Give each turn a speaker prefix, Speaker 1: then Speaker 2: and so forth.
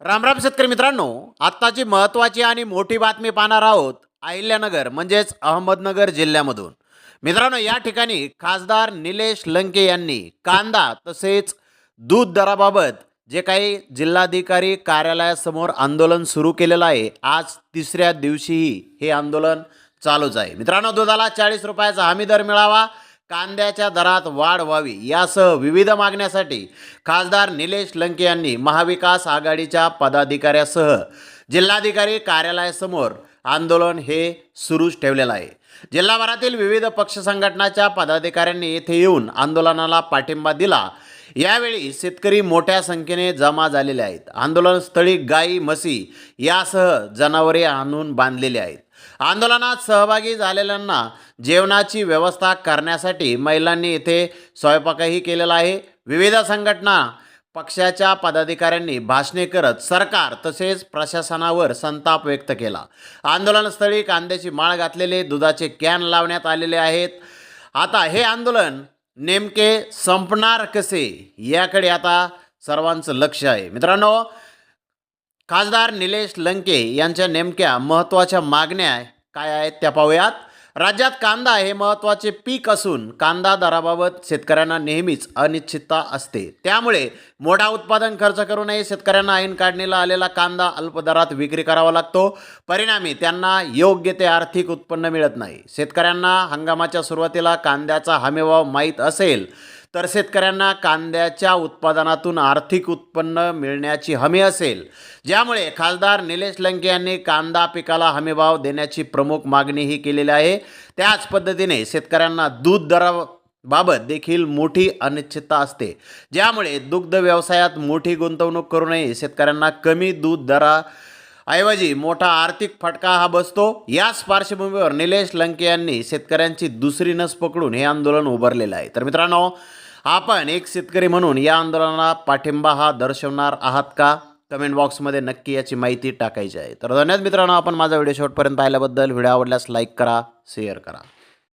Speaker 1: रामराम शेतकरी मित्रांनो आत्ताची महत्त्वाची आणि मोठी बातमी पाहणार आहोत अहिल्यानगर म्हणजेच अहमदनगर जिल्ह्यामधून. मित्रांनो या ठिकाणी खासदार निलेश लंके यांनी कांदा तसेच दूध दराबाबत जे काही जिल्हाधिकारी कार्यालयासमोर आंदोलन सुरू केलेलं आहे आज तिसऱ्या दिवशीही हे आंदोलन चालूच आहे. मित्रांनो दुधाला चाळीस रुपयाचा हमी दर मिळावा कांद्याच्या दरात वाढ व्हावी यासह विविध मागण्यासाठी खासदार निलेश लंके यांनी महाविकास आघाडीच्या पदाधिकाऱ्यासह जिल्हाधिकारी कार्यालयासमोर आंदोलन हे सुरूच ठेवलेलं आहे. जिल्हाभरातील विविध पक्ष संघटनाच्या पदाधिकाऱ्यांनी येथे येऊन आंदोलनाला पाठिंबा दिला. यावेळी शेतकरी मोठ्या संख्येने जमा झालेले आहेत. आंदोलनस्थळी गाई म्हशी यासह जनावरे आणून बांधलेली आहेत. आंदोलनात सहभागी झालेल्यांना जेवणाची व्यवस्था करण्यासाठी महिलांनी इथे स्वयंपाकही केलेला आहे. विविध संघटना पक्षाच्या पदाधिकाऱ्यांनी भाषणे करत सरकार तसेच प्रशासनावर संताप व्यक्त केला. आंदोलनस्थळी कांद्याची माळ घातलेले दुधाचे कॅन लावण्यात आलेले आहेत. आता हे आंदोलन नेमके संपणार कसे? याकडे आता सर्वांचं लक्ष आहे. मित्रांनो खासदार निलेश लंके यांच्या नेमक्या महत्त्वाच्या मागण्या काय आहेत त्या पाहूयात. राज्यात कांदा हे महत्त्वाचे पीक असून कांदा दराबाबत शेतकऱ्यांना नेहमीच अनिश्चितता असते. त्यामुळे मोठा उत्पादन खर्च करूनही शेतकऱ्यांना ऐन काढणीला आलेला कांदा अल्प दरात विक्री करावा लागतो. परिणामी त्यांना योग्य ते आर्थिक उत्पन्न मिळत नाही. शेतकऱ्यांना हंगामाच्या सुरुवातीला कांद्याचा हमीभाव माहीत असेल तर शेतकऱ्यांना कांद्याच्या उत्पादनातून आर्थिक उत्पन्न मिळण्याची हमी असेल. ज्यामुळे खासदार निलेश लंके यांनी कांदा पिकाला हमीभाव देण्याची प्रमुख मागणीही केलेली आहे. त्याच पद्धतीने शेतकऱ्यांना दूध दराबाबत देखील मोठी अनिश्चितता असते. ज्यामुळे दुग्ध व्यवसायात मोठी गुंतवणूक करूनही शेतकऱ्यांना कमी दूध दरा ऐवजी मोठा आर्थिक फटका हा बसतो. याच पार्श्वभूमीवर निलेश लंके यांनी शेतकऱ्यांची दुसरी नस पकडून हे आंदोलन उभारलेलं आहे. तर मित्रांनो आपण एक शेतकरी म्हणून या आंदोलनाला पाठिंबा हा दर्शवणार आहात का? कमेंट बॉक्समध्ये नक्की याची माहिती टाकायची आहे. तर धन्यवाद मित्रांनो आपण माझा व्हिडिओ शेवटपर्यंत पाहिल्याबद्दल. व्हिडिओ आवडल्यास लाईक करा शेअर करा.